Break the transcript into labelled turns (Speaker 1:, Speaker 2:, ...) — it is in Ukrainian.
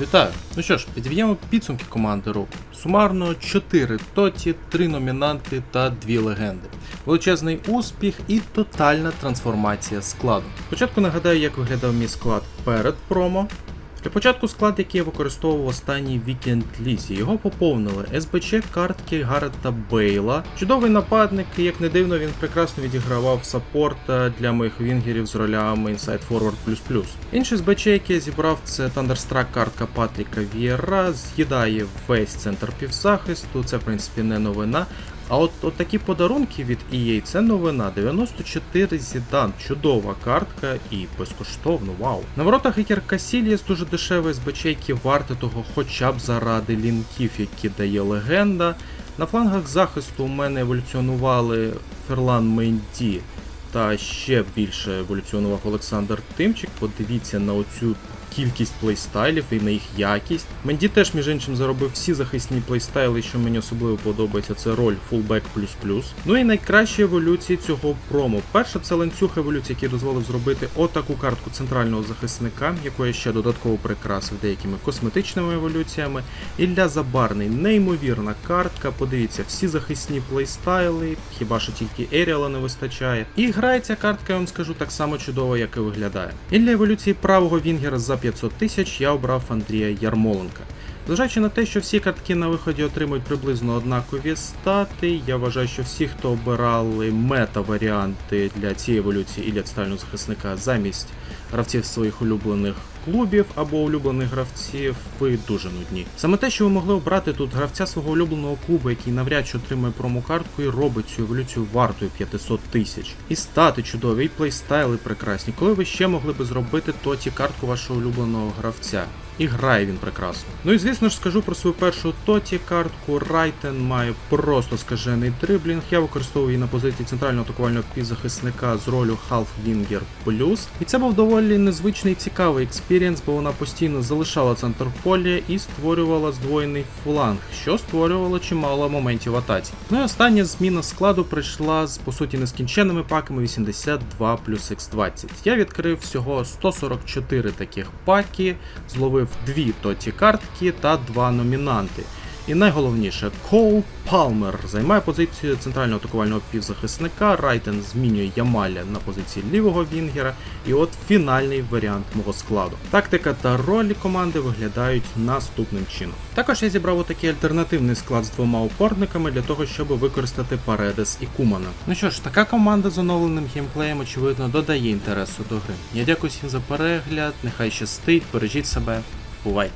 Speaker 1: Вітаю! Ну що ж, підв'ємо підсумки команди року. Сумарно 4 тоті, 3 номінанти та 2 легенди. Величезний успіх і тотальна трансформація складу. Спочатку нагадаю, як виглядав мій склад перед промо. Для початку склад, який я використовував останній вікенд лізі, його поповнили СБЧ картки Гаррета Бейла. Чудовий нападник, як не дивно, він прекрасно відігравав саппорта для моїх вінгерів з ролями Inside Forward++. Інший СБЧ, який я зібрав, це Thunderstruck картка Патріка Вієра, з'їдає весь центр півзахисту, це в принципі не новина. А от, от такі подарунки від EA це новина. 94 Зідан, чудова картка і безкоштовно, вау. На воротах Ікер Касіліс дуже дешевий СБЧ, які варте того хоча б заради лінків, які дає легенда. На флангах захисту у мене еволюціонували Ферлан Менді та ще більше еволюціонував Олександр Тимчик. Подивіться на оцю кількість плейстайлів і на їх якість. Менді теж, між іншим, заробив всі захисні плейстайли, що мені особливо подобається, це роль фулбек плюс плюс. Ну і найкращі еволюції цього промо. Перша це ланцюг еволюції, який дозволив зробити отаку картку центрального захисника, яку я ще додатково прикрасив деякими косметичними еволюціями. Ілля Забарний, неймовірна картка. Подивіться, всі захисні плейстайли, хіба що тільки Еріала не вистачає. І грає ця картка, я вам скажу, так само чудово, як і виглядає. І для еволюції правого Вінгера за 500 тисяч я обрав Андрія Ярмоленка. Зважаючи на те, що всі картки на виході отримують приблизно однакові стати, я вважаю, що всі, хто обирали мета-варіанти для цієї еволюції і для цитального захисника замість гравців своїх улюблених клубів або улюблених гравців, ви дуже нудні. Саме те, що ви могли обрати тут гравця свого улюбленого клубу, який навряд чи отримує промокартку і робить цю еволюцію вартою 500 тисяч. І стати чудові, і плейстайли прекрасні. Коли ви ще могли би зробити тоті картку вашого улюбленого гравця? І грає він прекрасно. Ну і звісно ж скажу про свою першу тоті картку. Райтен має просто скажений дриблінг. Я використовую її на позиції центрального атакувального півзахисника з ролю Half Winger Plus. І це був доволі незвичний і цікавий експірієнс, бо вона постійно залишала центр поля і створювала здвоєний фланг, що створювало чимало моментів атаці. Ну і остання зміна складу прийшла з по суті нескінченними паками 82 плюс X20. Я відкрив всього 144 таких паки, зловив дві тоті картки та два номінанти. І найголовніше, Коул Палмер займає позицію центрального атакувального півзахисника. Райтен змінює Ямаля на позиції лівого Вінгера. І от фінальний варіант мого складу. Тактика та ролі команди виглядають наступним чином. Також я зібрав отакий альтернативний склад з двома опорниками для того, щоб використати Паредес і Кумана. Ну що ж, така команда з оновленим геймплеєм, очевидно, додає інтересу до гри. Я дякую всім за перегляд, нехай щастить, бережіть себе, бувайте!